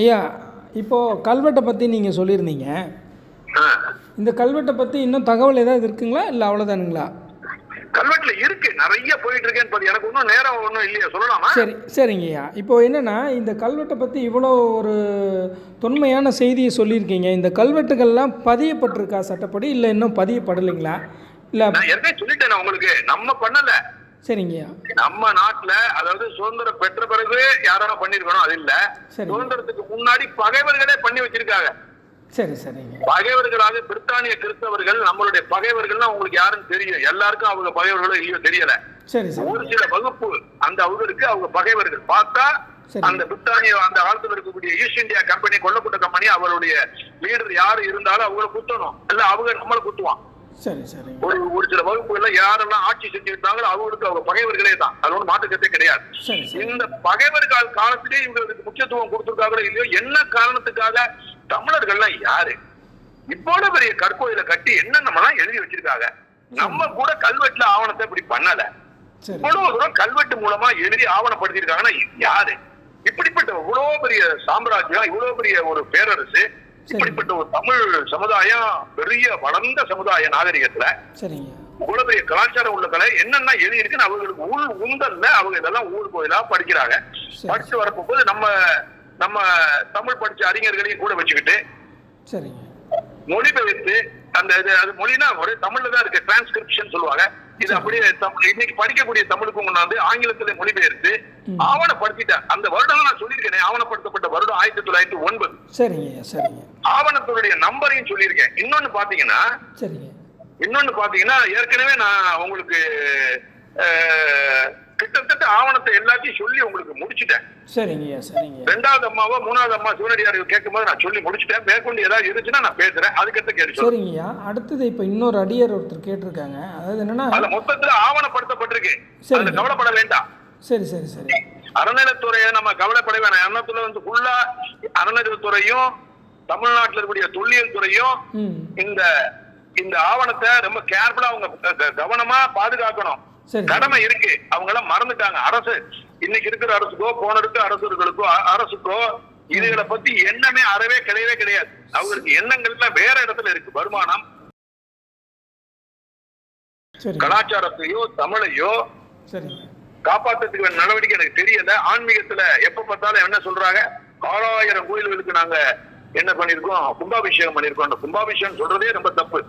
ஐயா இப்போது கல்வெட்டை பற்றி நீங்கள் சொல்லியிருந்தீங்க. இந்த கல்வெட்டை பற்றி இன்னும் தகவல் ஏதாவது இருக்குங்களா? இல்லை அவ்வளோதானுங்களா கல்வெட்டுல இருக்கு. நிறைய போயிட்டு இருக்கேன்னு எனக்கு ஒன்றும் நேரம் ஒன்றும் இல்லையா. சொல்லலாமா? சரி சரிங்க ஐயா. இப்போ என்னென்னா இந்த கல்வெட்டை பற்றி இவ்வளோ ஒரு தொன்மையான செய்தியை சொல்லியிருக்கீங்க. இந்த கல்வெட்டுகள்லாம் பதியப்பட்டிருக்கா சட்டப்படி? இல்லை இன்னும் பதியப்படலைங்களா? இல்லை ஏற்கனவே சொல்லிட்டேன் உங்களுக்கு. நம்ம பண்ணல. சரிங்க ஐயா நம்ம நாட்டுல அதாவது சுதந்திரம் பெற்ற பிறகு யாராவது பண்ணிருக்கணும் அது இல்ல. சுதந்திரத்துக்கு முன்னாடி பகைவர்களே பண்ணி வச்சிருக்காங்க. சரி சரிங்க. பகைவர்களாக பிரித்தானிய கிறிஸ்தவர்கள் நம்மளுடைய பகைவர்கள்னா உங்களுக்கு யாருன்னு தெரியும். எல்லாருக்கும் அவங்க பகைவர்களோ இல்லையோ தெரியல. சரி ஒரு சில வகுப்பு அந்த அவருக்கு அவங்க பகைவர்கள். பார்த்தா. அந்த பிரித்தானிய அந்த காலத்துல இருக்கக்கூடிய ஈஸ்ட் இந்தியா கம்பெனி கொல்லப்பட்ட கம்பெனி அவருடைய லீடர் யாரு இருந்தாலும் அவங்கள குத்தணும். இல்ல அவங்க நம்மள குத்துவான். சரி ஒரு ஒரு சில வகுப்புகள்ல யாரெல்லாம் ஆட்சி செஞ்சிருந்தாங்களோ அவங்களுக்கு அவங்க பகைவர்களே தான். அது ஒன்றும் மாற்றுக்கத்தே கிடையாது. இந்த பகைவர்கள் காலத்திலே இவங்களுக்கு முக்கியத்துவம் கொடுத்திருக்காங்களோ இல்லையோ என்ன காரணத்துக்காக? தமிழர்கள்லாம் யாரு? இவ்வளவு பெரிய கற்கோயில கட்டி என்னென்னலாம் எழுதி வச்சிருக்காங்க? நம்ம கூட கல்வெட்டுல ஆவணத்தை இப்படி பண்ணல. இவ்வளவு தூரம் கல்வெட்டு மூலமா எழுதி ஆவணப்படுத்திருக்காங்கன்னா யாரு? இப்படிப்பட்ட இவ்வளவு பெரிய சாம்ராஜ்யம் இவ்வளவு பெரிய ஒரு பேரரசு இப்படிப்பட்ட ஒரு தமிழ் சமுதாயம் பெரிய வளர்ந்த சமுதாய நாகரிகத்துல பெரிய கலாச்சாரம் உள்ள கலை என்னென்ன எழுதி இருக்குன்னு அவங்களுக்கு உள் உந்தல்ல அவங்க இதெல்லாம் ஊர் கோயிலா படிக்கிறாங்க. படிச்சு வரப்போது நம்ம நம்ம தமிழ் படிச்ச அறிஞர்களையும் கூட வச்சுக்கிட்டு மொழிபெயர்த்து அந்த இது அது மொழினா ஒரு தமிழ்ல தான் இருக்கு. டிரான்ஸ்கிரிப்ஷன் சொல்லுவாங்க. இது அப்படியே தமிழ் இன்னைக்கு படிக்கக்கூடிய தமிழுக்கும் கொண்டாந்து ஆங்கிலத்துல மொழிபெயர்த்து. ஆவணப்படுத்திட்டேன் அந்த வருடம் நான் சொல்லியிருக்கேன் ஆவணப்படுத்தப்பட்ட வருடம் ஆயிரத்தி தொள்ளாயிரத்தி ஒன்பது. சரிங்க ஐயா சரிங்க. ஆவணத்தினுடைய நம்பரையும் சொல்லியிருக்கேன். இன்னொன்னு பாத்தீங்கன்னா சரிங்க. இன்னொன்னு பாத்தீங்கன்னா ஏற்கனவே நான் உங்களுக்கு கிட்டத்தட்ட ஆவணத்தை எல்லாத்தையும் சொல்லி உங்களுக்கு முடிச்சிட்டேன். சரிங்க சரிங்க. ரெண்டாவது அம்மாவோ மூணாவது அம்மா சிவனடியார் கேட்கும்போது நான் சொல்லி முடிச்சிட்டேன். மேற்கொண்டு ஏதாவது இருந்துச்சுன்னா நான் பேசுறேன். அதுக்கடுத்து கேட்டு சொல்றேன். சரிங்க ஐயா. அடுத்தது இப்போ இன்னொரு அடியார் ஒருத்தர் கேட்டிருக்காங்க. அதாவது என்னன்னா மொத்தத்துல ஆவணப்படுத்தப்பட்டிருக்கு. சரி. கவலைப்பட வேண்டாம். சரி சரி சரி. அறநிலைத்துறையை நம்ம கவலைப்பட வேணாம். எண்ணத்துல வந்து ஃபுல்லா அறநிலையத்துறையும் தமிழ்நாட்டுல இருக்கக்கூடிய தொல்லியல் துறையும் இந்த இந்த ஆவணத்தை ரொம்ப கேர்ஃபுல்லா அவங்க கவனமா பாதுகாக்கணும். கடமை இருக்கு. அவங்க எல்லாம் மறந்துட்டாங்க. அரசு இன்னைக்கு இருக்கிற அரசுக்கோ போன இருக்க அரசுகளுக்கோ அரசுக்கோ இதுகளை பத்தி எண்ணமே அறவே கிடையவே கிடையாது. அவங்களுக்கு எண்ணங்கள்லாம் வேற இடத்துல இருக்கு. வருமானம். சரி. கலாச்சாரத்தையோ தமிழையோ வேண்டிய நடவடிக்கை எனக்கு தெரியல. ஆன்மீகத்துல எப்ப பார்த்தாலும் என்ன சொல்றாங்க? ஆறாயிரம் கோயில்களுக்கு நாங்க என்ன பண்ணிருக்கோம் கும்பாபிஷேகம் பண்ணிருக்கோம் கும்பாபிஷேகம் சொல்றதே ரொம்ப தப்பு.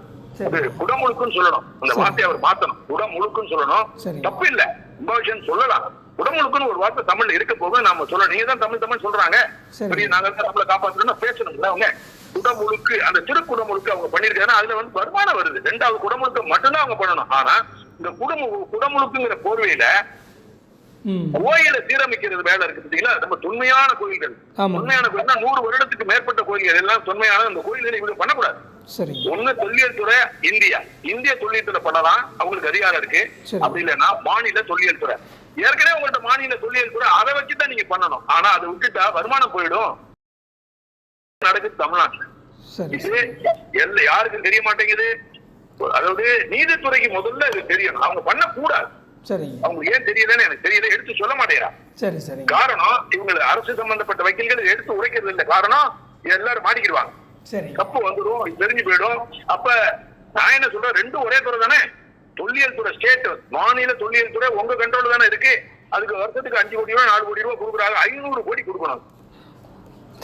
குடமுழுக்குன்னு சொல்லணும். அந்த. வார்த்தையை அவர் மாத்தணும். குடமுழுக்குன்னு சொல்லணும். தப்பு இல்ல கும்பாபிஷேகம் சொல்லலாம். குடமுழுக்குன்னு ஒரு வார்த்தை தமிழ்ல இருக்க போது நாம சொல்லணும் நீங்க தான் தமிழ் தமிழ் சொல்றாங்க. சரி. சரி நாங்க தான் தமிழை காப்பாற்றணும்னா பேசணும்ல அவங்க? குடமுழுக்கு அந்த திருக்குடமுழுக்கு அவங்க பண்ணிருக்காங்க அதுல வந்து வருமானம் வருது. ரெண்டாவது குடமுழுக்கு மட்டும்தான் அவங்க பண்ணணும். ஆனா இந்த குடமு குடமுழுக்குங்கிற போர்வையில கோயிலை சீரமைக்கிறது வேலை இருக்கு பாத்தீங்களா ரொம்ப தொன்மையான கோயில்கள். ஆமா. தொன்மையான கோயில்னா நூறு வருடத்துக்கு மேற்பட்ட கோயில்கள். எல்லாம் தொன்மையான அந்த கோயில்களை இவங்க பண்ணக்கூடாது. ஒண்ணு தொல்லியல் துறை இந்தியா. இந்திய தொல்லியல் துறை பண்ணலாம். அவங்களுக்கு அதிகாரம் இருக்கு. அப்படி இல்லைன்னா மாநில தொல்லியல் துறை ஏற்கனவே உங்கள்ட்ட மாநில தொல்லியல் துறை அதை வச்சுதான் நீங்க பண்ணணும். ஆனா அதை விட்டுட்டா வருமானம் போயிடும். நடக்குது தமிழ்நாட்டுல. இது யாருக்கும் தெரிய மாட்டேங்குது? அதாவது நீதித்துறைக்கு முதல்ல இது தெரியணும். அவங்க பண்ணக்கூடாது. சரிங்க அவங்க ஏன் தெரியலன்னு எனக்கு தெரியல. எடுத்து சொல்ல சரி சரிங்க காரணம் இவங்க அரசு சம்பந்தப்பட்ட வக்கீல்கள் எடுத்து உரைக்கிறது இல்ல. காரணம் எல்லாரும் மாட்டிக்கிடுவாங்க. சரிங்க தப்பு வந்துடும் தெரிஞ்சு போயிடும். அப்ப நான் என்ன சொல்றேன் ரெண்டும் ஒரே துறை தானே? தொல்லியல் துறை ஸ்டேட் மாநில தொல்லியல் துறை உங்க கண்ட்ரோல் தானே இருக்கு. அதுக்கு வருஷத்துக்கு அஞ்சு கோடி ரூபாய் நாலு கோடி ரூபாய் கொடுக்குறாங்க. ஐநூறு கோடி கொடுக்கணும்.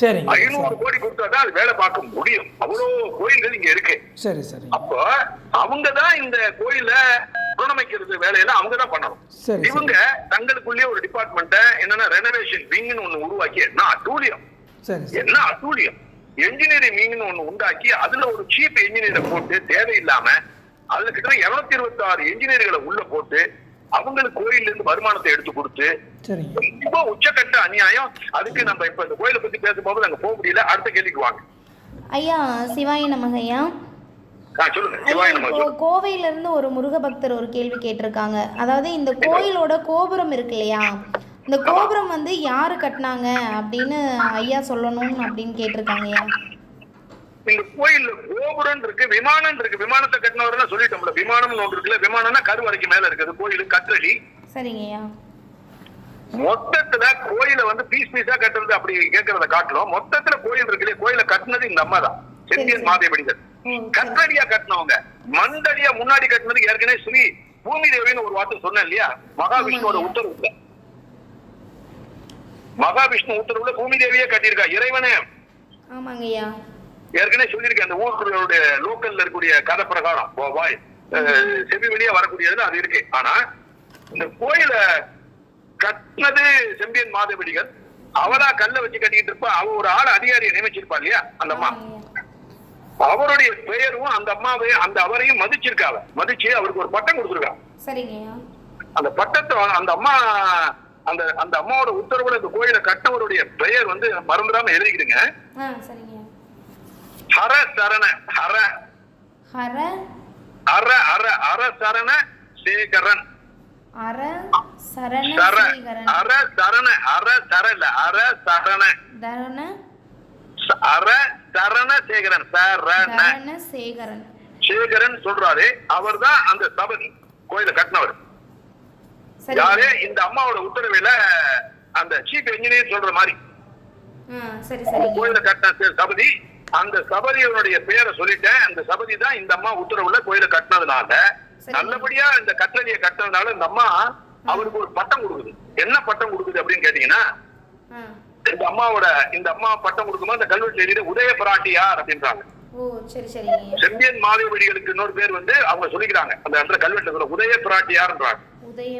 சரிங்க. ஐநூறு கோடி கொடுத்தா தான் அது வேலை பார்க்க முடியும். அவ்வளவு கோயில்கள் இங்க இருக்கு. சரி சரிங்க அப்போ அவங்க தான் இந்த கோயில புனரமைக்கிறது வேலையெல்லாம் அவங்க தான் பண்ணணும். சரி இவங்க தங்களுக்குள்ளேயே ஒரு டிபார்ட்மெண்ட்ட என்னன்னா ரெனோவேஷன் விங்னு ஒண்ணு உருவாக்கி என்ன அட்டூழியம்? சரி சரி. என்ன அட்டூழியம்? என்ஜினியரிங் விங்னு ஒண்ணு உண்டாக்கி அதுல ஒரு சீப் என்ஜினியரை போட்டு தேவையில்லாம அதுல கிட்ட இருநூத்தி இருபத்தி ஆறு என்ஜினியர்களை உள்ள போட்டு அவங்களுக்கு கோயில்ல இருந்து வருமானத்தை எடுத்து கொடுத்து சரிங்க ரொம்ப உச்சக்கட்ட அநியாயம். அதுக்கு நம்ம இப்ப இந்த கோயிலை பத்தி பேசும்போது அங்க போக முடியல. அடுத்த கேள்விக்கு வாங்க. ஐயா சிவாய நமக ஐயா. கோவையில இருந்து ஒரு முருக பக்தர் ஒரு கேள்வி கேட்டிருக்காங்க. அதாவது இந்த கோயிலோட கோபுரம் இருக்கு இல்லையா? இந்த கோபுரம் வந்து யாரு கட்டினாங்க அப்படின்னு ஐயா சொல்லணும் அப்படின்னு கேட்டிருக்காங்க இந்த கோயில் கோபுரம் இருக்கு விமானம் இருக்கு. விமானத்தை கட்டினவர்னா சொல்லிட்டோம்ல. விமானம்னு ஒன்று இருக்குல்ல. விமானம்னா கருவறைக்கு மேல இருக்குது. கோயில் கற்றளி சரிங்க ஐயா. மொத்தத்துல கோயிலை வந்து பீஸ் பீஸா கட்டுறது அப்படி கேட்கறத காட்டிலும் மொத்தத்துல கோயில் இருக்குல்ல. கோயிலை கட்டுனது இந்த அம்மா தான். சரி. மாதேவடிகள். கட்டடியா கட்டினவங்க. மண்டடியா முன்னாடி கட்டினது ஏற்கனவே ஸ்ரீ பூமி தேவின்னு ஒரு வார்த்தை சொன்னேன் இல்லையா? மகாவிஷ்ணுவோட ஆமாங்க. உத்தரவுல. மகாவிஷ்ணு உத்தரவுல பூமி தேவியே கட்டியிருக்கா. இறைவனே. ஆமாங்க ஐயா. ஏற்கனவே சொல்லியிருக்கேன் அந்த ஊர்களுடைய லோக்கல்ல இருக்கக்கூடிய கதை பிரகாரம். வாய் செவி வெளியே வரக்கூடியதுல அது இருக்கு. ஆனா இந்த கோயில கட்டினது செம்பியன் மாதவடிகள். அவளா கல்ல வச்சு கட்டிக்கிட்டு இருப்பா. அவ ஒரு ஆள் அதிகாரியை நியமிச்சிருப்பா இல்லையா? அந்த அம்மா. அவருடைய பெயரும் அந்த அம்மாவை அந்த அவரையும் மதிச்சிருக்காவ மதிச்சு அவருக்கு ஒரு பட்டம் கொடுத்துருக்கா. சரிங்க ஐயா. அந்த பட்டத்தை அந்த அம்மா அந்த அந்த அம்மாவோட உத்தரவுல இந்த கோயிலை கட்டவருடைய பெயர் வந்து மறந்துடாம எழுதிக்கிடுங்க. ஹர சரண ஹர. ஹர. அற அற அற சரண சேகரன். அர சரண அற சரண அற சரல அற சரண. தரண. அற சரண சேகரன் சரண. சேகரன். சேகரன் சொல்றாரு அவர்தான் அந்த சபதி கோயிலை கட்டினவர். யாரு? இந்த அம்மாவோட உத்தரவில அந்த சீஃப் என்ஜினியர் சொல்ற மாதிரி. கோயிலை கட்டின சபதி அந்த சபதியோடைய பேரை சொல்லிட்டேன். அந்த சபதி தான் இந்த அம்மா உத்தரவுல கோயிலை கட்டினதுனால. நல்லபடியா இந்த கட்டளையை கட்டினதுனால இந்த அம்மா அவருக்கு ஒரு பட்டம் கொடுக்குது. என்ன பட்டம் கொடுக்குது அப்படின்னு கேட்டீங்கன்னா இந்த அம்மாவோட இந்த அம்மா பட்டம் கொடுக்கும்போது அந்த கல்வெட்டு எழுதி உதய பிராட்டியார் அப்படின்றாங்க. செம்பியன் மாதவடிகளுக்கு இன்னொரு பேர் வந்து அவங்க சொல்லிக்கிறாங்க. அந்த இடத்துல கல்வெட்டுல உதய பிராட்டியார்ன்றாங்க. உதய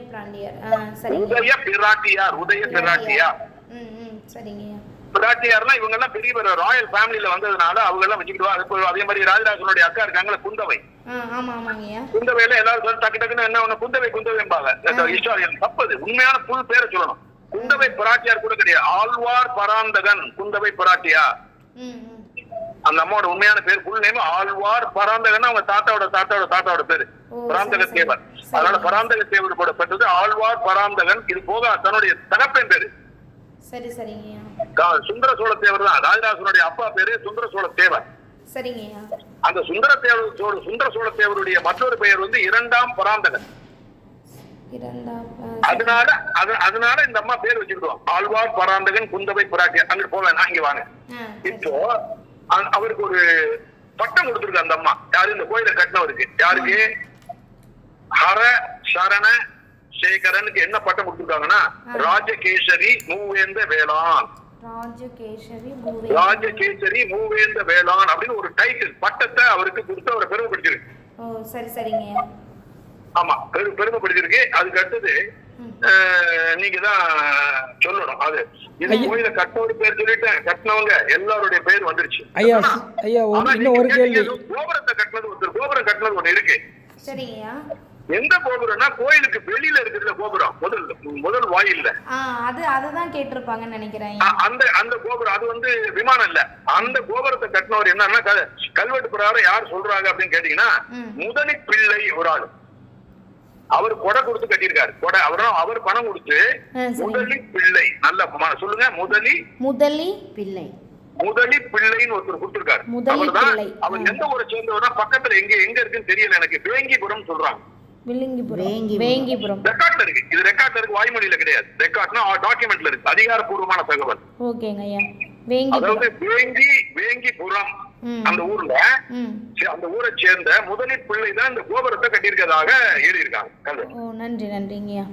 சரிங்க. உதய பிராட்டியார் உதய பிராட்டியார். ம் ம் சரிங்க. ஐயா பிராட்டியார்னா இவங்க எல்லாம் பெரிய பெரிய ராயல் ஃபேமிலில வந்ததுனால அவங்க எல்லாம் வச்சுக்கிடுவா. அது மாதிரி ராஜராஜனுடைய அக்கா இருக்காங்களா குந்தவை. குந்தவையில எல்லாரும் டக்கு டக்குன்னு என்ன குந்தவை குந்தவைம்பாங்க ஹிஸ்டாரியன் தப்பது. உண்மையான புல் பேரை சொல்லணும். குந்தவை பிராட்டியார் கூட கிடையாது. ஆழ்வார் பராந்தகன் குந்தவை பிராட்டியார். அந்த அம்மாவோட உண்மையான பேர் புல் நேம் ஆழ்வார் பராந்தகன் அவங்க தாத்தாவோட தாத்தாவோட தாத்தாவோட பேரு. பராந்தக சரி. அதனால பராந்தக தேவர் போடப்பட்டது ஆழ்வார் பராந்தகன். இது போக தன்னுடைய தகப்பன் பேரு. சுந்தர சோழ தேவர் தான். ராஜராஜனுடைய அப்பா பேரு சுந்தர சோழ தேவர். அந்த சுந்தர தேவர் சுந்தர சோழ தேவருடைய மற்றொரு பெயர் வந்து இரண்டாம் பராந்தகன். அதனால அது அதனால இந்த அம்மா பேர் வச்சுக்கிட்டோம் ஆழ்வார் பராந்தகன் குந்தவை பிராட்டி அங்க போக வேணாம் இங்க வாங்க. இப்போ அவருக்கு ஒரு பட்டம் கொடுத்துருக்கு அந்த அம்மா. யாரு? இந்த கோயிலை கட்டினவருக்கு. யாருக்கு? ஹர சரண சேகரனுக்கு என்ன பட்டம் கொடுத்துருக்காங்கன்னா ராஜகேசரி மூவேந்த வேளாண். ராஜகேசரி மூவேந்த வேளாண் அப்படின்னு ஒரு டைட்டில் பட்டத்தை அவருக்கு கொடுத்து அவரை பெருமைப்படுத்திருக்கு சரி சரிங்க. ஆமா பெரு பெருமைப்படுத்திருக்கு அதுக்கு அடுத்தது நீங்க தான் சொல்லணும். அது இந்த. கோயில கட்டினவர் பேர் சொல்லிட்டேன். கட்டினவங்க எல்லாருடைய பேர் வந்துருச்சு. ஐயா ஐயா இன்னும் ஒரு கேள்வி. கோபுரத்தை கட்டினது ஒருத்தர் கோபுரம் கட்டினது ஒண்ணு இருக்கு. எந்த கோபுரம்னா கோயிலுக்கு வெளியில இருக்குதுல கோபுரம். முதல் முதல் வாயில்ல ஆ அது அதுதான் கேட்டிருப்பாங்கன்னு நினைக்கிறேன் அந்த அந்த கோபுரம் அது வந்து விமானம் இல்ல. அந்த கோபுரத்தை கட்டினவர் என்னன்னா க- கல்வெட்டு பிரகாரம் யார் சொல்றாங்க அப்படின்னு கேட்டீங்கன்னா. முதலி பிள்ளை ஒரு ஆள். அவர் கொடை கொடுத்து கட்டியிருக்காரு. கொடை அவரும் அவர் பணம் கொடுத்து. முதலி பிள்ளை. நல்ல சொல்லுங்க. முதலி? முதலி பிள்ளை. முதலி பிள்ளைன்னு ஒருத்தர் கொடுத்திருக்காரு. அவர்தான். அவர். எந்த ஊரை சேர்ந்தவர்னா பக்கத்துல எங்க எங்க இருக்குன்னு தெரியல எனக்கு. வேங்கிபுரம். சொல்றாங்க ரெக்கார்ட்ல இருக்கு. இது ரெக்கார்ட்ல இருக்கு வாய்மொழியில கிடையாது. ரெக்கார்ட்னா டாக்குமெண்ட்ல இருக்கு. அதிகாரப்பூர்வமான தகவல். ஓகேங்க ஐயா. வேங்கிபுரம் அதாவது வேங்கி வேங்கிபுரம். ம். அந்த ஊர்ல அந்த ஊரை சேர்ந்த முதலி பிள்ளை தான் இந்த கோபுரத்தை கட்டியிருக்கதாக எழுதியிருக்காங்க. நன்றி நன்றிங்கய்யா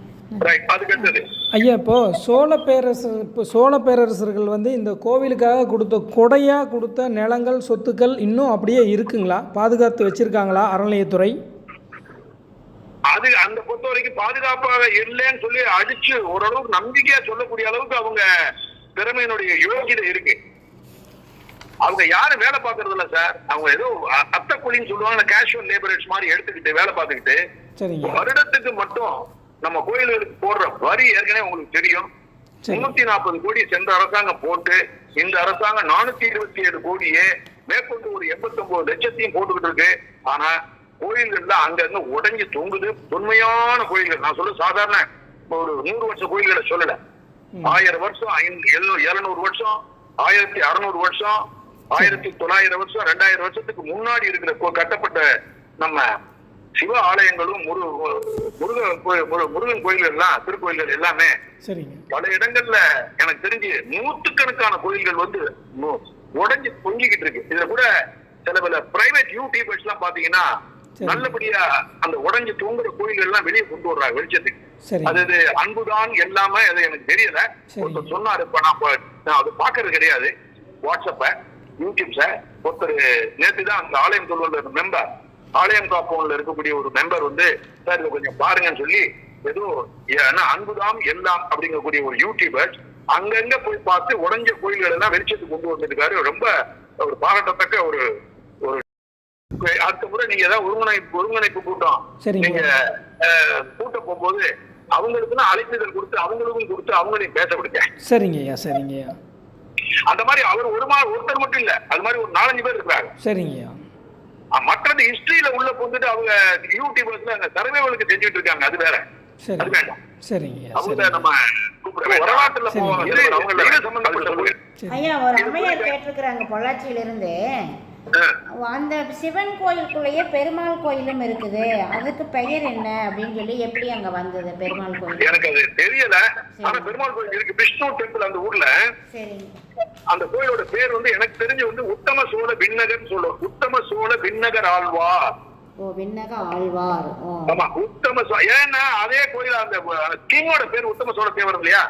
ஐயா இப்போ சோழ பேரரசு இப்போ சோழ பேரரசர்கள் வந்து இந்த கோவிலுக்காக கொடுத்த கொடையாக கொடுத்த நிலங்கள் சொத்துக்கள் இன்னும் அப்படியே இருக்குங்களா? பாதுகாத்து வச்சிருக்காங்களா அறநிலையத்துறை? அது அந்த பொறுத்த வரைக்கும் பாதுகாப்பாக இல்லைன்னு சொல்லி அடிச்சு ஓரளவுக்கு நம்பிக்கையா சொல்லக்கூடிய அளவுக்கு அவங்க திறமையினுடைய யோகிதை இருக்கு. அவங்க யாரும் வேலை பார்க்கறது இல்ல சார்? அவங்க ஏதோ அத்தை கூலின்னு சொல்லுவாங்க கேஷுவல் லேபரேட்ஸ் மாதிரி எடுத்துக்கிட்டு வேலை பார்த்துக்கிட்டு வருடத்துக்கு மட்டும் நம்ம கோயில்களுக்கு போடுற வரி ஏற்கனவே உங்களுக்கு தெரியும். முன்னூத்தி நாற்பது கோடி சென்ற அரசாங்கம் போட்டு இந்த அரசாங்கம் நானூத்தி இருபத்தி ஏழு கோடியே மேற்கொண்டு ஒரு எண்பத்தி ஒன்பது லட்சத்தையும் போட்டுக்கிட்டு இருக்கு. ஆனா கோயில்கள்ல அங்க இருந்து உடைஞ்சு தொங்குது. தொன்மையான கோயில்கள். நான் சொல்ல சாதாரண ஒரு நூறு வருஷ கோயில்களை சொல்லல. ஆயிரம் வருஷம் எழுநூறு வருஷம் ஆயிரத்தி அறுநூறு வருஷம் ஆயிரத்தி தொள்ளாயிரம் வருஷம் ரெண்டாயிரம் வருஷத்துக்கு முன்னாடி இருக்கிற கட்டப்பட்ட நம்ம சிவ ஆலயங்களும் முரு முருகன் கோயில் முரு- முருகன் கோயில்கள் எல்லாம் திருக்கோயில்கள் எல்லாமே பல இடங்கள்ல எனக்கு தெரிஞ்சு நூத்துக்கணக்கான கோயில்கள் வந்து உடைஞ்சு பொங்கிக்கிட்டு இருக்கு. இதுல கூட சில பல பிரைவேட் யூடியூபர்ஸ் எல்லாம் பாத்தீங்கன்னா. நல்லபடியா அந்த உடைஞ்சு தூங்குற கோயில்கள் எல்லாம் வெளியே கொண்டு வர்றாங்க வெளிச்சத்துக்கு. அது இது அன்புதான் எல்லாமே அது எனக்கு தெரியல. ஒருத்தர் சொன்னாரு இப்ப நான் அது பாக்குறது கிடையாது. வாட்ஸ்அப்ப யூடியூப்ஸ ஒருத்தர் நேத்து தான் அந்த ஆலயம் சொல்லுற மெம்பர் ஆலயம் காப்போன்ல இருக்கக்கூடிய ஒரு மெம்பர் வந்து சார் இதை கொஞ்சம் பாருங்கன்னு சொல்லி ஏதோ ஏன்னா அன்புதான் எல்லாம் அப்படிங்கக்கூடிய ஒரு யூடியூபர் அங்கங்க போய் பார்த்து உடைஞ்ச கோயில்கள் எல்லாம் வெளிச்சத்துக்கு கொண்டு வந்திருக்காரு ரொம்ப ஒரு பாராட்டத்தக்க ஒரு ஒரு அடுத்த முறை நீங்க ஏதாவது ஒருங்கிணைப்பு ஒருங்கிணைப்பு கூட்டம். நீங்க கூட்ட போகும்போது அவங்களுக்குன்னு அழைப்புதல் கொடுத்து அவங்களுக்கும் கொடுத்து அவங்களையும் பேச விடுங்க. சரிங்க ஐயா சரிங்க ஐயா அந்த மாதிரி அவர் ஒரு மா ஒருத்தர் மட்டும் இல்ல. அது மாதிரி ஒரு நாலஞ்சு பேர் இருக்கிறாங்க. சரிங்க. மற்றது ஹிஸ்டரியில உள்ள போந்துட்டு அவங்க யூடியூபர்ஸ்ல அந்த சர்வைவலுக்கு செஞ்சுட்டு இருக்காங்க. அது வேற. அது வேண்டாம். சரிங்க. ஐயா அவங்க நம்ம வரலாற்றுல அவங்க சம்பந்தப்பட்ட ஐயா ஒரு அம்மையார் கேட்டிருக்கிறாங்க அந்த சிவன் கோயிலுக்குள்ளேயே பெருமாள் கோயிலும் இருக்குது. அதுக்கு பெயர் என்ன அப்படின்னு சொல்லி எப்படி அங்க வந்தது பெருமாள் கோயில்? எனக்கு அது தெரியல. ஆனா பெருமாள் கோயில் இருக்கு. விஷ்ணு டெம்பிள் அந்த ஊர்ல. அந்த கோயிலோட பேர் வந்து எனக்கு தெரிஞ்சு வந்து உத்தம சோழ விண்ணகர் சொல்லுவோம் உத்தம சோழ விண்ணகர் ஆழ்வார். ஆமா உத்தம சோ ஏன்னா அதே கோயில் அந்த கிங்கோட பேர் உத்தம சோழ தேவர் இல்லையா?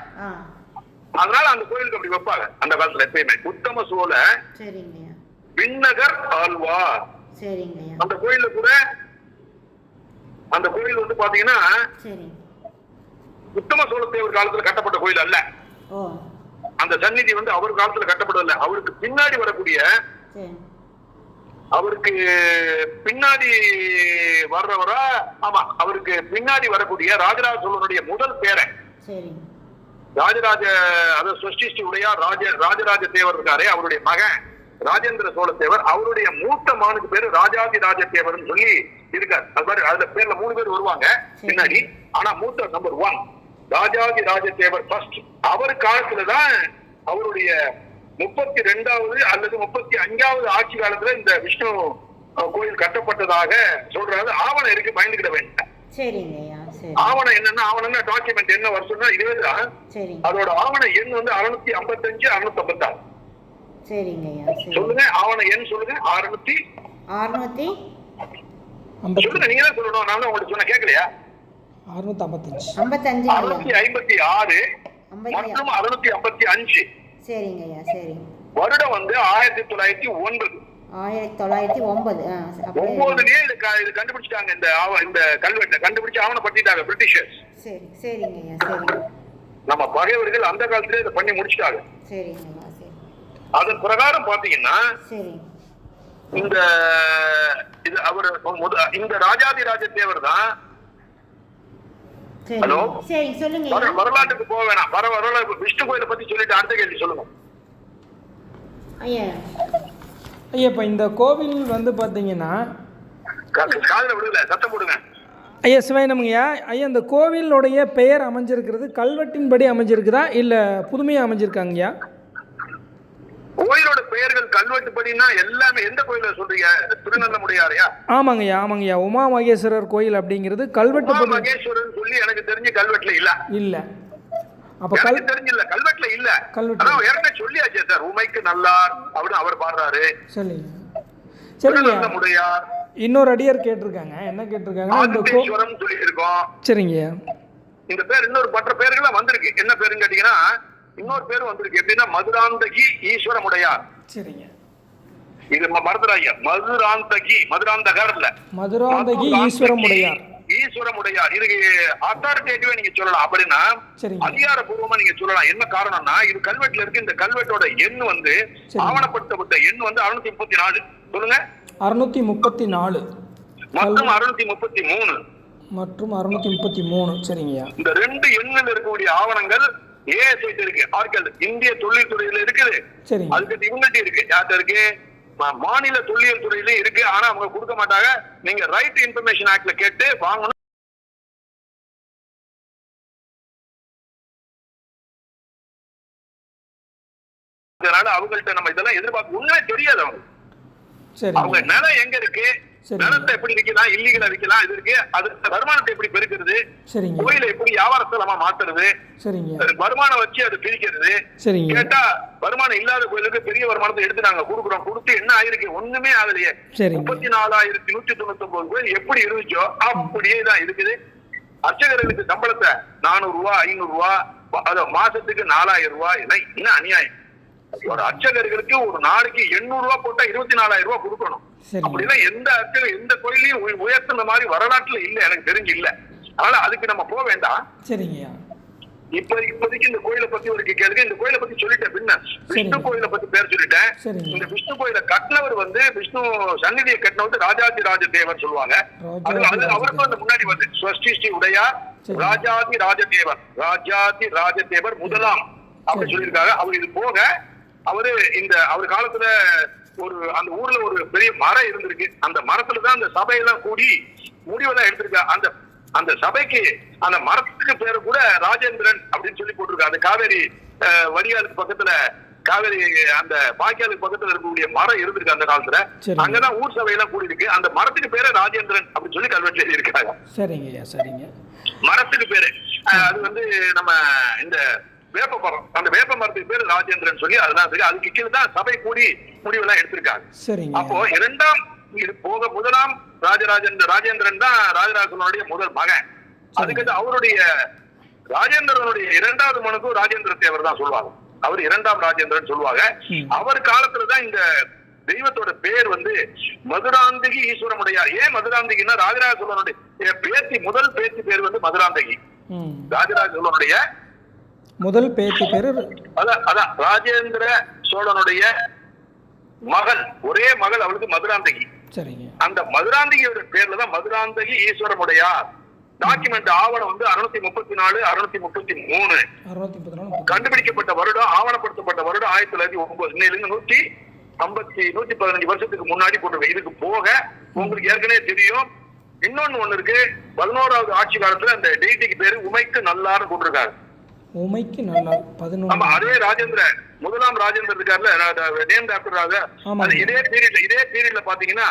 அதனால அந்த கோயிலுக்கு அப்படி வைப்பாங்க அந்த காலத்துல எப்பயுமே. உத்தம சோழ விண்ணகர் ஆழ்வார். அந்த கோயில்ல கூட அந்த கோயில் வந்து பாத்தீங்கன்னா உத்தம சோழ தேவர் காலத்துல கட்டப்பட்ட கோயில் அல்ல. அந்த சந்நிதி வந்து அவர் காலத்துல கட்டப்படல அவருக்கு பின்னாடி வரக்கூடிய அவருக்கு பின்னாடி வர்றவரா? ஆமா அவருக்கு பின்னாடி வரக்கூடிய ராஜராஜ சோழனுடைய முதல் பேரன். ராஜராஜ அத சிருஷ்டிஷ்டி உடையார் ராஜ ராஜராஜ தேவர் இருக்காரே அவருடைய மகன் ராஜேந்திர சோழ தேவர். அவருடைய மூத்த மகனுக்கு பேரு ராஜாதி ராஜ தேவர்னு சொல்லி இருக்கார். அது மாதிரி அதுல பேர்ல மூணு பேர் வருவாங்க பின்னாடி. ஆனா மூத்த நம்பர் ஒன் ராஜாதி ராஜ தேவர் ஃபர்ஸ்ட் அவர் காலத்துலதான் அவருடைய முப்பத்தி ரெண்டாவது அல்லது முப்பத்தி அஞ்சாவது ஆட்சி காலத்துல இந்த விஷ்ணு கோயில் கட்டப்பட்டதாக சொல்றாரு. ஆவணம் இருக்கு பயந்துக்கிட வேண்டாம். ஆவணம் என்னன்னா ஆவணம்னா டாக்குமெண்ட் என்ன வருஷம்னா சரிங்க அதோட ஆவண எண் வந்து அறுநூத்தி ஐம்பத்தஞ்சு அறுநூத்தி ஐம்பத்தாறு சொல்லுங்க ஆவண எண் சொல்லுங்க அறுநூத்தி அறுநூத்தி சொல்லுங்க நீங்க தான் சொல்லணும். நான் உங்களுக்கு சொன்ன கேட்கலையா? அறுநூத்தி ஐம்பத்தஞ்சு ஐம்பத்தஞ்சு அறுநூத்தி ஐம்பத்தி ஆறு மற்றும் அறுநூத்தி ஐம்பத்தி அஞ்சு. சரி. வருடம் வந்து ஆயிரத்தி தொள்ளாயிரத்தி ஒன்பது. ஆயிரத்தி தொள்ளாயிரத்தி ஒன்பது. ஆ அப்படியே ஒன்பதுலயே இது க- இது கண்டுபிடிச்சிட்டாங்க இந்த கல்வெட்டை கண்டுபிடிச்சு ஆவணப்படுத்திட்டாங்க பிரிட்டிஷர்ஸ். சரி நம்ம பகைவர்கள் அந்த காலத்திலே இதை பண்ணி முடிச்சிட்டாங்க. சரி. அதன் பிரகாரம் பாத்தீங்கன்னா சரி. இந்த இது அவர் இந்த ராஜாதிராஜ தேவர் தான் ஹலோ? சரி சொல்லுங்க. வர- வரலாற்றுக்கு போக வேணாம். வர வரலாறு விஷ்ணு கோயிலை பத்தி சொல்லிட்டு அடுத்த கேள்வி சொல்லுங்க. ஐயா. ஐயா இப்போ இந்த கோவில் வந்து பார்த்தீங்கன்னா கா- காதுல விடுதல சத்தம் போடுங்க. ஐயா சிவாயினமுங்கய்யா. ஐயா இந்த கோவிலுடைய பெயர் அமைஞ்சிருக்கிறது கல்வெட்டின்படி அமைஞ்சிருக்குதா இல்லை புதுமையாக அமைஞ்சிருக்காங்கய்யா? கோயிலோட பெயர்கள் கல்வெட்டு படினா எல்லாமே எந்த கோயில சொல்றீங்க? திருநெல்லமுடியாரையா ஆமாங்கய்யா ஆமாங்கய்யா உமா மகேஸ்வரர் கோயில் அப்படிங்கிறது கல்வெட்டு மகேஸ்வரன் சொல்லி எனக்கு தெரிஞ்சு கல்வெட்டுல இல்ல. இல்லை. அப்போ கல் தெரிஞ்சு இல்ல. கல்வெட்டுல இல்ல. கல்வெட்டு. ஏற்கனவே சொல்லியாச்சே சார் உமைக்கு நல்லார் அப்படின்னு அவர் பாடுறாரு. சரிங்க சரிங்கய்யா திருநெல்லமுடையார் இன்னொரு அடியார் கேட்டிருக்காங்க. என்ன கேட்டிருக்காங்கன்னா இந்த கோ ஆதிபேஸ்வரம் சொல்லி இருக்கோம் சரிங்கய்யா இந்த பேர் இன்னொரு மற்ற பேர்கள்லாம் வந்திருக்கு. என்ன பேருன்னு கேட்டீங்கன்னா இன்னொரு பேர் வந்திருக்கு. எப்படின்னா மதுராந்தகி ஈஸ்வரமுடையார். சரிங்க. இது மறந்துடாங்க மதுராந்தகி மதுராந்தகர் இல்ல. மதுராந்தகி ஈஸ்வரமுடையார். ஈஸ்வரமுடையார். இதுக்கு அத்தாரிட்டேட்டிவா நீங்க சொல்லலாம். அப்படின்னா சரிங்க. அதிகாரப்பூர்வமா நீங்க சொல்லலாம். என்ன காரணம்னா இது கல்வெட்டுல இருக்கு. இந்த கல்வெட்டோட எண் வந்து. ஆவணப்படுத்தப்பட்ட எண் வந்து அறுநூத்தி முப்பத்தி நாலு சொல்லுங்க. அறுநூற்றி முப்பத்தி நாலு மொத்தம் அறுநூத்தி முப்பத்தி மூணு மற்றும் அறுநூற்றி முப்பத்தி மூணு சரிங்கய்யா. இந்த ரெண்டு எண்ணில் இருக்கக்கூடிய ஆவணங்கள் ஏஎஸ்ஐ இருக்கு? ஆட்கள் இந்திய தொழில் துறையில இருக்குது. அதுக்கு இவங்கள்ட்ட இருக்கு. யார்கிட்ட இருக்கு? மாநில தொல்லியல் துறையிலயும் இருக்கு. ஆனா அவங்க கொடுக்க மாட்டாங்க. நீங்க ரைட் இன்ஃபர்மேஷன் ஆக்ட்ல கேட்டு வாங்கணும். அதனால அவங்கள்ட்ட நம்ம இதெல்லாம் எதிர்பார்க்க உண்மை தெரியாது அவங்க. அவங்க நிலம் எங்க இருக்கு. நிலத்தை எப்படி விற்கலாம் இல்லீகலா விற்கலாம் இது இருக்கு. அது வருமானத்தை எப்படி பெருக்கிறது சரிங்க. கோயிலை எப்படி வியாபார ஸ்தலமா மாத்துறது சரிங்க. வருமானம் வச்சு அது பிரிக்கிறது. சரிங்க. கேட்டா வருமானம் இல்லாத கோயிலுக்கு பெரிய வருமானத்தை எடுத்து நாங்க கொடுக்குறோம். கொடுத்து என்ன ஆயிருக்கு? ஒண்ணுமே ஆகலையே. முப்பத்தி நாலாயிரத்தி நூத்தி தொண்ணூத்தி ஒன்பது கோயில் எப்படி இருந்துச்சோ அப்படியே தான் இருக்குது. அர்ச்சகர்களுக்கு சம்பளத்தை நானூறு ரூபாய் ஐநூறு ரூபாய் அத மாசத்துக்கு நாலாயிரம் ரூபாய் என்ன அநியாயம்? ஒரு அர்ச்சகர்களுக்கு ஒரு நாளைக்கு எண்ணூறு ரூபாய் போட்டா இருபத்தி நாலாயிரம் ரூபாய் கொடுக்கணும். அப்படிலாம் எந்த அர்ச்சகர் எந்த கோயிலையும் உய- உயர்த்துன மாதிரி வரலாற்றுல இல்ல எனக்கு தெரிஞ்சு இல்ல. அதனால அதுக்கு நம்ம போக வேண்டாம். சரிங்கய்யா. இப்ப இப்போதைக்கு இந்த கோயிலை பத்தி ஒரு கேளுங்க. இந்த கோயிலை பத்தி சொல்லிட்டேன் பின்ன. விஷ்ணு. கோயிலை பத்தி பேர் சொல்லிட்டேன். இந்த விஷ்ணு கோயிலை கட்டினவர் வந்து விஷ்ணு சந்நிதியை கட்டினவர் ராஜாதி ராஜ தேவர் சொல்லுவாங்க அது அது அவருக்கும் அந்த முன்னாடி வந்து ஸ்வஸ்டி ஸ்ரீ உடையார் சரி. ராஜாதி ராஜதேவர். ராஜாதி ராஜதேவர் முதலாம். அப்படி சரி. சொல்லியிருக்காங்க அவர் இது போக அவரு இந்த அவர் காலத்துல ஒரு அந்த ஊர்ல ஒரு பெரிய மரம் இருந்திருக்கு. அந்த மரத்துல தான் அந்த சபையெல்லாம் கூடி முடிவெல்லாம் எடுத்திருக்கா. அந்த அந்த சபைக்கு அந்த மரத்துக்கு பேரு கூட ராஜேந்திரன் அப்படின்னு சொல்லி போட்டிருக்கா. அந்த காவேரி வடிகாலுக்கு பக்கத்துல காவேரி அந்த பாக்கியாலுக்கு பக்கத்துல இருக்கக்கூடிய மரம் இருந்திருக்கு அந்த காலத்துல. அங்கதான் ஊர் சபையெல்லாம் கூடி இருக்கு அந்த மரத்துக்கு பேரு ராஜேந்திரன் அப்படின்னு சொல்லி கல்வெட்டு எழுதியிருக்காங்க. சரிங்கய்யா சரிங்க. மரத்துக்கு பேரு. அது வந்து நம்ம இந்த வேப்ப மரம் அந்த வேப்ப மரத்துக்கு பேரு ராஜேந்திரன் சொல்லி அதெல்லாம் இருக்கு அதுக்கு கீழே தான் சபை கூடி முடிவெல்லாம் எடுத்திருக்காங்க. சரிங்க. அப்போ இரண்டாம் இது போக முதலாம் ராஜராஜன் ராஜேந்திரன் தான் ராஜராஜனுடைய முதல் மகன். அதுக்கு அவருடைய ராஜேந்திரனுடைய இரண்டாவது மனுக்கும் ராஜேந்திர தேவர் தான் சொல்லுவாங்க. அவர் இரண்டாம் ராஜேந்திரன் சொல்லுவாங்க. அவர் காலத்துல தான் இந்த தெய்வத்தோட பேர் வந்து மதுராந்தகி ஈஸ்வரமுடையார் ஏன் மதுராந்தகின்னா ராஜராஜ சோழனுடைய பேத்தி முதல் பேத்தி பேர் வந்து மதுராந்தகி. ராஜராஜ சோழனுடைய முதல் பேத்தி பேர் அதான் அதான் ராஜேந்திர சோழனுடைய மகள். ஒரே மகள் அவளுக்கு மதுராந்தகி. சரிங்க. அந்த மதுராந்தகியோட பேர்ல தான் மதுராந்தகி ஈஸ்வரமுடையார். டாக்குமெண்ட் ஆவணம் வந்து அறுநூத்தி முப்பத்தி நாலு அறுநூத்தி முப்பத்தி மூணு. கண்டுபிடிக்கப்பட்ட வருடம் ஆவணப்படுத்தப்பட்ட வருடம் ஆயிரத்தி தொள்ளாயிரத்தி ஒன்பது இன்னையிலிருந்து நூத்தி ஐம்பத்தி நூத்தி பதினஞ்சு வருஷத்துக்கு முன்னாடி போட்டிருக்கேன் இதுக்கு போக உங்களுக்கு ஏற்கனவே தெரியும். இன்னொன்னு ஒண்ணு இருக்கு. பதினோராவது ஆட்சி காலத்துல அந்த டெய்டிக்கு பேரு உமைக்கு நல்லான்னு போட்டிருக்காங்க உமைக்கு நல்லா ஆமா பதினொன்று அதுவே ராஜேந்திர முதலாம் ராஜேந்திர இருக்காருல நேம். அது இதே பீரியட்ல இதே பீரியட்ல பாத்தீங்கன்னா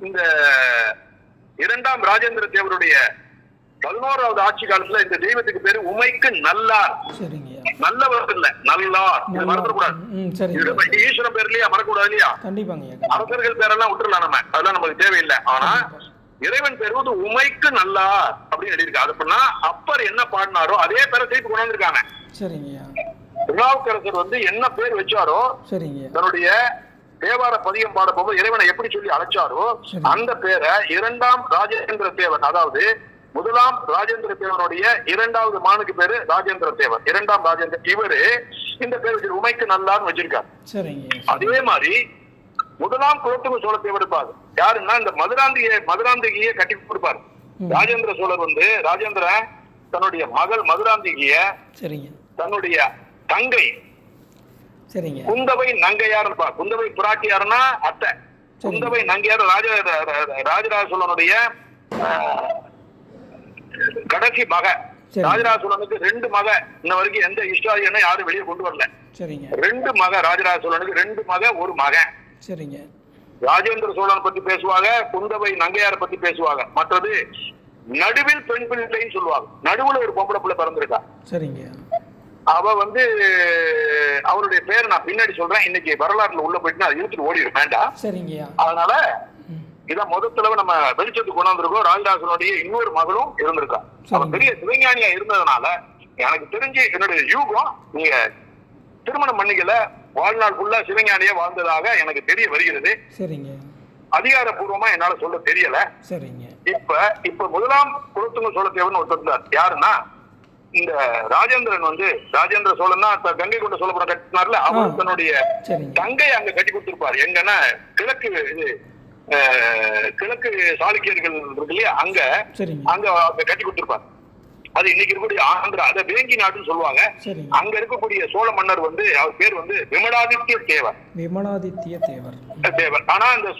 இந்த இரண்டாம் ராஜேந்திர தேவருடைய பதினோராவது ஆட்சி காலத்துல இந்த தெய்வத்துக்கு பேரு உமைக்கு நல்லார். நல்லவர் இல்ல நல்லார். இது மறந்துடக்கூடாது. ஈஸ்வரன் பேர் இல்லையா? மறக்கக்கூடாது இல்லையா? அரசர்கள் பேரெல்லாம் விட்டுறலாம் நம்ம. அதெல்லாம் நமக்கு தேவையில்லை. ஆனா இறைவன் பேர் வந்து உமைக்கு நல்லா அப்படின்னு எழுதியிருக்கு. அது அப்படின்னா அப்பர் என்ன பாடினாரோ அதே பேரை திருப்பி கொண்டு வந்திருக்காங்க. சரிங்கய்யா திருநாவுக்கரசர் வந்து என்ன பேர் வச்சாரோ சரிங்க தன்னுடைய தேவார பதிகம் பாட போகும்போது இறைவனை எப்படி சொல்லி அழைச்சாரோ சரி. அந்த பேரை இரண்டாம் ராஜேந்திர தேவன் அதாவது முதலாம் ராஜேந்திர தேவனுடைய இரண்டாவது மானுக்கு பேரு ராஜேந்திர தேவன் இரண்டாம் ராஜேந்திர இவரு இந்த பேர் உமைக்கு நல்லான்னு வச்சிருக்காரு. அதே மாதிரி முதலாம் குலோத்துங்க சோழ தேவர் இருப்பாரு யாருன்னா இந்த மதுராந்திய மதுராந்தகியை கட்டி கொடுப்பாரு. ராஜேந்திர சோழர் வந்து ராஜேந்திரன் தன்னுடைய மகள் மதுராந்தகிய தன்னுடைய தங்கை சரிங்க. குந்தவை நங்கையார் இருப்பா குந்தவை புராட்டியார்னா அத்தை. குந்தவை நங்கையார் ராஜ ராஜராஜ சோழனுடைய கடைசி மக. ராஜராஜ சோழனுக்கு ரெண்டு மக. இன்ன வரைக்கும் எந்த ஹிஸ்டாரியனும் யாரும் வெளியே கொண்டு வரல. ரெண்டு மக ராஜராஜ சோழனுக்கு ரெண்டு மக ஒரு மகன். சரிங்க. ராஜேந்திர சோழன் பத்தி பேசுவாங்க குந்தவை நங்கையார பத்தி பேசுவாங்க. மற்றது நடுவில் பெண் பிள்ளைன்னு சொல்லுவாங்க. நடுவுல ஒரு பொம்பளை பிள்ளை பிறந்திருக்கா. சரிங்க. அவ வந்து அவருடைய பேரை நான் பின்னாடி சொல்றேன். இன்னைக்கு வரலாறுல உள்ள போயிட்டு அதை இழுத்துட்டு ஓடிடும் வேண்டாம் சரிங்கய்யா அதனால இதான் முதல் தடவை நம்ம வெளிச்சத்துக்கு கொண்டாந்துருக்கோம் ராஜராஜனுடைய இன்னொரு மகளும் இருந்திருக்கா. அவன் சரிங்க. பெரிய சிவஞானியா இருந்ததுனால எனக்கு தெரிஞ்சு என்னுடைய யூகம் நீங்க திருமணம் பண்ணிக்கல வாழ்நாள் ஃபுல்லா சிவஞானியா வாழ்ந்ததாக எனக்கு தெரிய வருகிறது. சரிங்க. அதிகாரப்பூர்வமா என்னால சொல்ல தெரியல. சரிங்க. இப்ப இப்ப முதலாம் குலத்துங்க சோழத்தேவன் ஒருத்தர் இருந்தார் யாருன்னா? இந்த ராஜேந்திரன் வந்து ராஜேந்திர சோழன் தான் கங்கை கொண்ட சோழபுரம் கட்டினார்ல அவர். தன்னுடைய தங்கை அங்க கட்டி கொடுத்திருப்பாரு. எங்கன்னா கிழக்கு இது கிழக்கு சாளுக்கியர்கள் இருக்கு இல்லையா? அங்க அங்க கட்டி கொடுத்திருப்பாரு. அது இன்னைக்கு இருக்கக்கூடிய ஆந்திரா அதை வேங்கி நாடுன்னு சொல்லுவாங்க. அங்க இருக்கக்கூடிய சோழ மன்னர் வந்து அவர் பேர் வந்து விமலாதித்ய தேவர். விமலாதித்ய தேவர். தேவர். ஆனா இந்த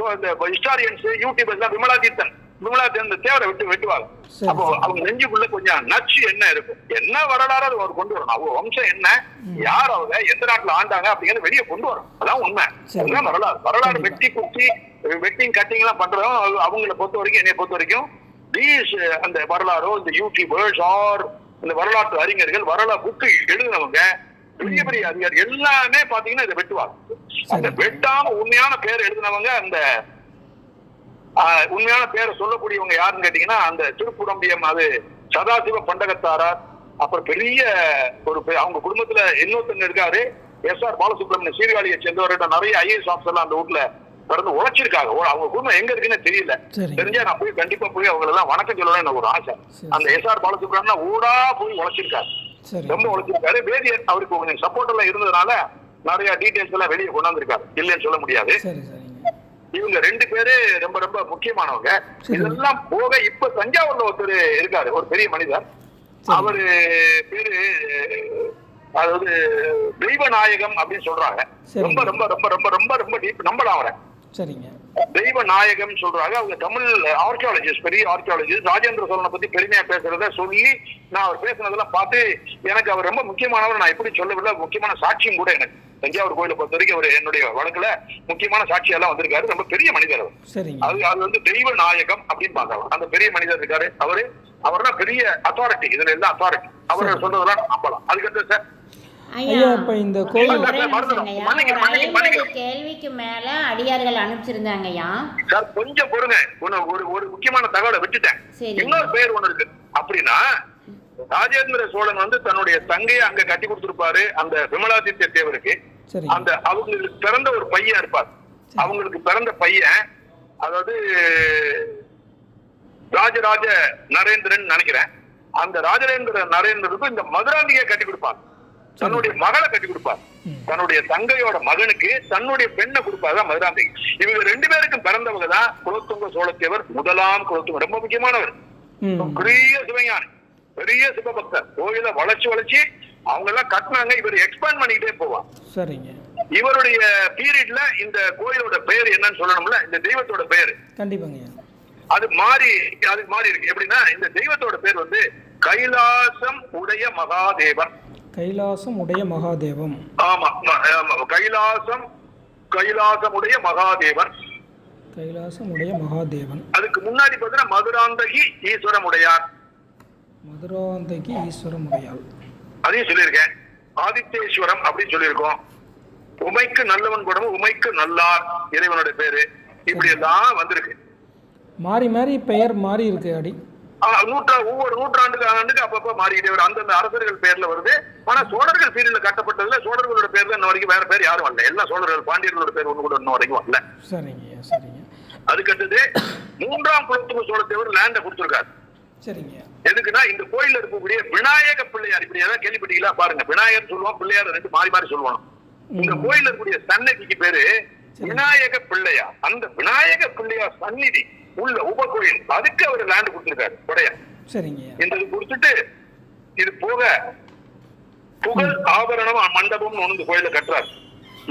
ஹிஸ்டாரியன்ஸ் யூடியூபர்ஸ் தான் விமலாதித்தன். விமலாதித்தன் தேவரை விட்டு வெட்டுவாங்க. அப்போ. அவங்க நெஞ்சுக்குள்ள கொஞ்சம் நச்சு என்ன இருக்கும் என்ன வரலாறு அது அவர் கொண்டு வரணும்? அவங்க வம்சம் என்ன? யார் அவங்க? எந்த நாட்டுல ஆண்டாங்க அப்படிங்கறத வெளியே கொண்டு வரணும். அதான் உண்மை. வரலாறு? வரலாறு. வெட்டி குத்தி வெட்டிங் கட்டிங் எல்லாம் பண்றோம் அது அவங்கள பொறுத்த வரைக்கும் என்னை பொறுத்த வரைக்கும் தீஸ் அந்த வரலாறோ இந்த யூடியூபர்ஸ் ஆர் இந்த வரலாற்று அறிஞர்கள் வரலாறு புக்கு எழுதுனவங்க பெரிய பெரிய அறிஞர் எல்லாமே பாத்தீங்கன்னா இதை வெட்டுவாங்க. அந்த வெட்டாம உண்மையான பேர் எழுதினவங்க அந்த உண்மையான பேரை சொல்லக்கூடியவங்க யாருன்னு கேட்டீங்கன்னா அந்த திருப்புரம்பியம் அது சதாசிவ பண்டகத்தாரார் அப்புறம் பெரிய ஒரு அவங்க குடும்பத்துல இன்னொருத்தங்க இருக்காரு எஸ் ஆர் பாலசுப்ரமணிய சீர்காழியை சேர்ந்தவர்கிட்ட நிறைய ஐஏஎஸ் ஆஃபீஸர்லாம் அந்த வீட்டுல பிறந்து உழைச்சிருக்காங்க. அவங்க குடும்பம் எங்க இருக்குன்னு தெரியல. தெரிஞ்சா நான் போய் கண்டிப்பா போய் அவங்கள எல்லாம் வணக்கம் சொல்லணும்னு எனக்கு ஒரு ஆசை. அந்த எஸ் ஆர் பாலசுப்ரமணியம் ஊடா போய் உழைச்சிருக்காரு. சரி. ரொம்ப உழைச்சிருக்காரு. வேதியர் அவருக்கு கொஞ்சம் சப்போர்ட் எல்லாம் இருந்ததுனால நிறைய டீடைல்ஸ் எல்லாம் வெளியே கொண்டாந்துருக்காரு இல்லைன்னு சொல்ல முடியாது. இவங்க ரெண்டு பேரு ரொம்ப ரொம்ப முக்கியமானவங்க. இதெல்லாம் போக இப்ப தஞ்சாவூர்ல ஒருத்தர் இருக்காரு. ஒரு பெரிய மனிதர். அவரு பேரு அதாவது தெய்வநாயகம் அப்படின்னு சொல்றாங்க. ரொம்ப ரொம்ப ரொம்ப ரொம்ப ரொம்ப ரொம்ப டீப் நம்பலாம் அவரை. சரிங்க. தெய்வ நாயகம் சொல்றாங்க. அவங்க தமிழ் ஆர்கியாலஜிஸ்ட் பெரிய ஆர்கியாலஜிஸ்ட் ராஜேந்திர சோழனை பத்தி பெருமையா பேசுறத சொல்லி நான் அவர் பேசுனதெல்லாம் பார்த்து எனக்கு அவர் ரொம்ப முக்கியமானவர். நான் எப்படி சொல்லவில்லை முக்கியமான சாட்சியும் கூட எனக்கு. தஞ்சாவூர் கோயிலை பொறுத்த வரைக்கும் அவர் என்னுடைய வழக்குல முக்கியமான சாட்சியெல்லாம் வந்திருக்காரு. ரொம்ப பெரிய மனிதர் அவர். அது அது வந்து தெய்வ நாயகம் அப்படின்னு பார்க்கலாம். அந்த பெரிய மனிதர் இருக்காரு. அவரு அவர் தான் பெரிய அத்தாரிட்டி இதுல எல்லாம் அத்தாரிட்டி அவர் சொல்றதெல்லாம் நம்ம நம்பலாம். அதுக்கடுத்து சார் ஐயா இப்போ இந்த கோவில் ஒரே நிமிஷம் ஐயா. மன்னிக்க, ஒரு மன்னிக்க, ஐம்பது மன்னிக்க. கேள்விக்கு மேல அடியார்கள் அனுப்பிச்சிருந்தாங்க ஐயா. சார் கொஞ்சம் பொறுங்க. ஒரு ஒரு முக்கியமான தகவலை விட்டுட்டேன். இன்னொரு பேர் ஒண்ணு இருக்கு. அப்படின்னா ராஜேந்திர சோழன் வந்து தன்னுடைய தங்கையை அங்க கட்டி கொடுத்திருப்பாரு. அந்த விமலாதித்ய தேவருக்கு. அந்த அவங்களுக்கு பிறந்த ஒரு பையன் இருப்பார். அவங்களுக்கு பிறந்த பையன் அதாவது ராஜராஜ நரேந்திரன் நினைக்கிறேன். அந்த ராஜரேந்திர நரேந்திரனுக்கு இந்த மதுராந்திகையை கட்டி கொடுப்பார் தன்னுடைய மகளை கட்டி கொடுப்பார். தன்னுடைய தங்கையோட மகனுக்கு தன்னுடைய பெண்ணை கொடுப்பார் தான் மதுராந்திகை இவங்க ரெண்டு பேருக்கும் பிறந்தவங்க தான் குலத்துங்க சோழத்தேவர் முதலாம் குலத்துங்க. ரொம்ப முக்கியமானவர். பெரிய சிவஞானி. பெரிய சிவபக்தர். கோயிலை வளைச்சு வளைச்சு அவங்க எல்லாம் கட்டினாங்க. இவர் எக்ஸ்பேண்ட் பண்ணிக்கிட்டே போவார். சரிங்க. இவருடைய பீரியட்ல இந்த கோயிலோட பெயர் என்னன்னு சொல்லணும்ல? இந்த தெய்வத்தோட பெயர். கண்டிப்பாங்க. அது மாறி அதுக்கு மாறி இருக்கு. எப்படின்னா இந்த தெய்வத்தோட பேர் வந்து கைலாசம் உடைய மகாதேவன் கைலாசம் உடைய மகாதேவம். ஆமா கைலாசம் கைலாசம் உடைய மகாதேவன். கைலாசம் உடைய மகாதேவன். அதுக்கு முன்னாடி பார்த்தீங்கன்னா மதுராந்தகி ஈஸ்வரம் உடையார். மதுராந்தகி ஈஸ்வரம் உடையாள். அதையும் சொல்லியிருக்கேன். ஆதித்யேஸ்வரம் அப்படின்னு சொல்லியிருக்கோம். உமைக்கு நல்லவன் கூடவும் உமைக்கு நல்லார் இறைவனுடைய பேரு. இப்படி எல்லாம் வந்திருக்கு. மாறி மாறி பெயர் மாறி இருக்கு அடி நூற்றா ஒவ்வொரு நூற்றாண்டுக்கு ஆண்டுக்கு அப்பப்ப மாறிக்கிட்டே வரும். அந்தந்த அரசர்கள் பேர்ல வருது. ஆனா சோழர்கள் பீரியட்ல கட்டப்பட்டதுல சோழர்களோட பேர்ல இன்ன வரைக்கும் வேற பேர் யாரும் வரல. எல்லாம் சோழர்கள் பாண்டியர்களோட பேர் ஒண்ணு கூட இன்ன வரைக்கும் வரல. சரிங்க சரிங்க. அதுக்கடுத்தது மூன்றாம் குலத்துக்கு சோழத்தேவர் லேண்ட கொடுத்திருக்காரு. சரிங்க. எதுக்குன்னா இந்த கோயில்ல இருக்கக்கூடிய விநாயக பிள்ளையார் இப்படி ஏதாவது கேள்விப்பட்டீங்களா? பாருங்க விநாயகர் சொல்லுவோம் பிள்ளையார் ரெண்டு மாறி மாறி சொல்லுவாங்க. இந்த கோயில்ல இருக்கக்கூடிய சன்னதிக்கு பேரு விநாயக பிள்ளையார். அந்த விநாயக பிள்ளையார் சந்நிதி. உள்ள உப கோயில் அதுக்கு அவர் லேண்ட் கொடுத்திருக்காரு. உடையார் சரிங்க. இந்த கொடுத்துட்டு இது போக புகழ் ஆபரணம் மண்டபம்னு ஒண்ணு இந்த கோயில கட்டுறாரு.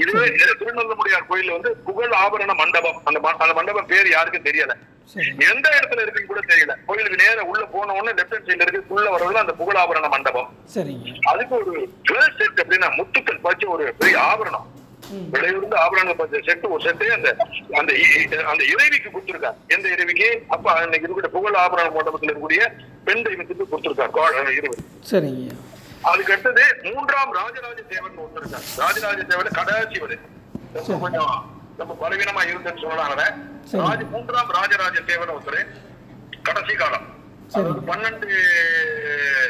இதுவே திருநெல்வேலியார் கோயில்ல வந்து புகழ் ஆபரண மண்டபம். அந்த அந்த மண்டபம் பேர் யாருக்கும் தெரியல. எந்த இடத்துல இருக்குன்னு கூட தெரியல. கோயிலுக்கு நேரா உள்ள போன உடனே லெப்ட் ஹேண்ட் சைடுல இருக்கு. உள்ள வரதுல அந்த புகழ் ஆபரண மண்டபம். அதுக்கு ஒரு ஜுவல் செட் அப்படின்னா முத்துக்கள் பறிச்ச ஒரு பெரிய ஆபரணம். விலையுறந்த ஆபரணங்கள் பறிச்ச செட் ஒரு செட்டு அந்த அந்த அந்த இறைவிக்கு கொடுத்திருக்காரு எந்த இறைவிக்கு? அப்ப அன்னைக்கு இருக்கிற புகழ் ஆபரண மண்டபத்தில் இருக்கக்கூடிய பெண் தெய்வத்துக்கு கொடுத்திருக்காரு கோ- இறைவி சரிங்க. அதுக்கு அடுத்தது மூன்றாம் ராஜராஜ தேவன் ஒருத்தர் இருக்கார் ராஜராஜ தேவன் கடைசி ரொம்ப கொஞ்சம் ரொம்ப பலவீனமா இருந்தேன்னு சொல்லலாம். ராஜ மூன்றாம் ராஜராஜ தேவன் ஒருத்தர். கடைசி காலம். பன்னெண்டு